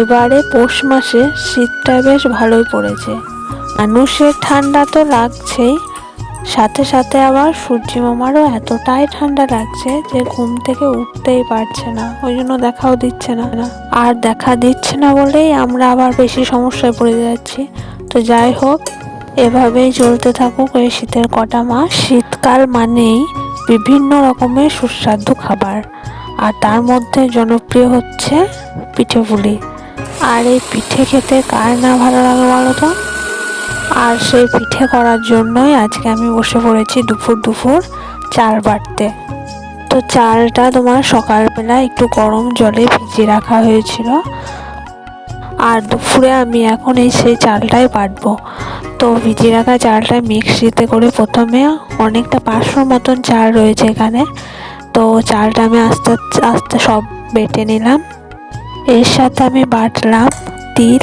এবারে পৌষ মাসে শীতটা বেশ ভালোই পড়েছে। মানুষের ঠান্ডা তো লাগছেই, সাথে সাথে আবার সূর্যি মামারও এতটাই ঠান্ডা লাগছে যে ঘুম থেকে উঠতেই পারছে না, ওই জন্য দেখাও দিচ্ছে না। আর দেখা দিচ্ছে না বলেই আমরা আবার বেশি সমস্যায় পড়ে যাচ্ছি। তো যাই হোক, এভাবেই চলতে থাকুক এই শীতের কটা মাস। শীতকাল মানেই বিভিন্ন রকমের সুস্বাদু খাবার। আর তার মধ্যে জনপ্রিয় হচ্ছে পিঠে পুলি। আর এই পিঠে খেতে কার না ভালো লাগে বলো তো? আর সেই পিঠে করার জন্যই আজকে আমি বসে পড়েছি দুপুর দুপুর চাল বাটতে। তো চালটা তোমার সকালবেলা একটু গরম জলে ভিজিয়ে রাখা হয়েছিল। আর দুপুরে আমি এখন এই সেই চালটাই বাটবো। তো ভিজিয়ে রাখা চালটা মিক্সিতে করে প্রথমে অনেকটা পাঁচশোর মতন চাল রয়েছে এখানে। তো চালটা আমি আস্তে আস্তে সব বেটে নিলাম। এর সাথে আমি বাটলাম, তিল,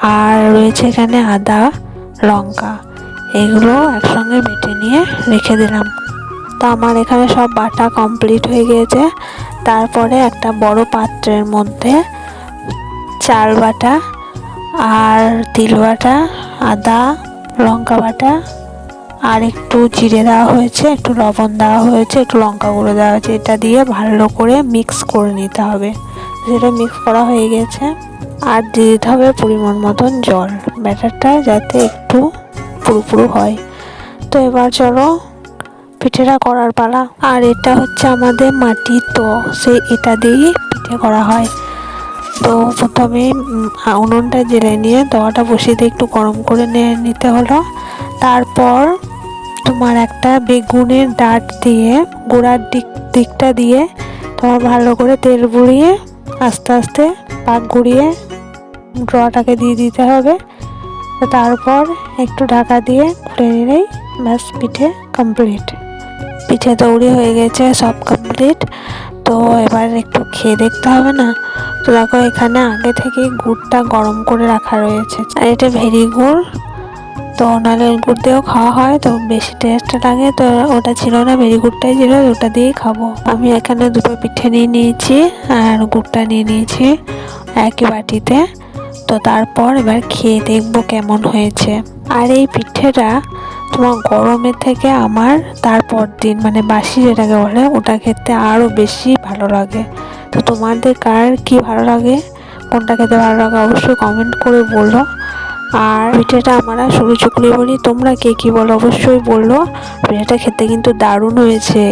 আর রয়েছে এখানে আদা, লঙ্কা। এগুলো একসঙ্গে বেটে নিয়ে রেখে দিলাম। তো আমার এখানে সব বাটা কমপ্লিট হয়ে গিয়েছে। তারপরে একটা বড় পাত্রের মধ্যে চাল বাটা আর তিল বাটা, আদা, লঙ্কা বাটা, আর একটু জিরে দেওয়া হয়েছে, একটু লবণ দেওয়া হয়েছে, একটু লঙ্কা গুঁড়ো দেওয়া হয়েছে। এটা দিয়ে ভালো করে মিক্স করে নিতে হবে। যেটা মিক্স করা হয়ে গেছে। আর দিয়ে দিতে হবে পরিমাণ মতন জল। ব্যাটারটা যাতে একটু পুরো হয়। তো এবার চলো পিঠেটা করার পালা। আর এটা হচ্ছে আমাদের মাটির তো। সেই এটা দিয়েই পিঠে করা হয়। তো প্রথমে উনুনটা জেলে নিয়ে তওয়াটা বসিয়ে দিয়ে একটু গরম করে নিয়ে নিতে হলো। তারপর তোমার একটা বেগুনের ডাট দিয়ে, গোড়ার দিক, দিকটা দিয়ে তোমার ভালো করে তেল বুড়িয়ে আস্তে আস্তে পাক ঘুরিয়ে ড্রটাকে দিয়ে দিতে হবে। তারপর একটু ঢাকা দিয়ে খুলে নিলেই ব্যাস, পিঠে কমপ্লিট পিঠে তৈরি হয়ে গেছে, সব কমপ্লিট তো এবার একটু খেয়ে দেখতে হবে না? তো দেখো এখানে আগে থেকে গুড়টা গরম করে রাখা রয়েছে। আর এটা ভেরি গুড়। তো নালের গুড় দিয়েও খাওয়া হয়, তো বেশি টেস্ট লাগে, তো ওটা ছিল না ভেরি গুড়টাই ছিল ওটা দিয়েই খাব। আমি এখানে দুটো পিঠে নিয়ে নিয়েছি, আর গুড়টা নিয়ে নিয়েছি একই বাটিতে। তো তারপর এবার খেয়ে দেখব কেমন হয়েছে। আর এই পিঠেটা তোমার গরমের থেকে আমার, তারপর দিন মানে বাসি যেটাকে বলে, ওটা খেতে আরও বেশি ভালো লাগে। তো তোমাদের কার কি ভালো লাগে? কোনটা খেতে ভালো লাগে? অবশ্যই কমেন্ট করে বলো। আর পিঠেটা আমরা সরু চুকলি বলি। তোমরা কে কী বলো? অবশ্যই বলল পিঠেটা খেতে কিন্তু দারুণ হয়েছে।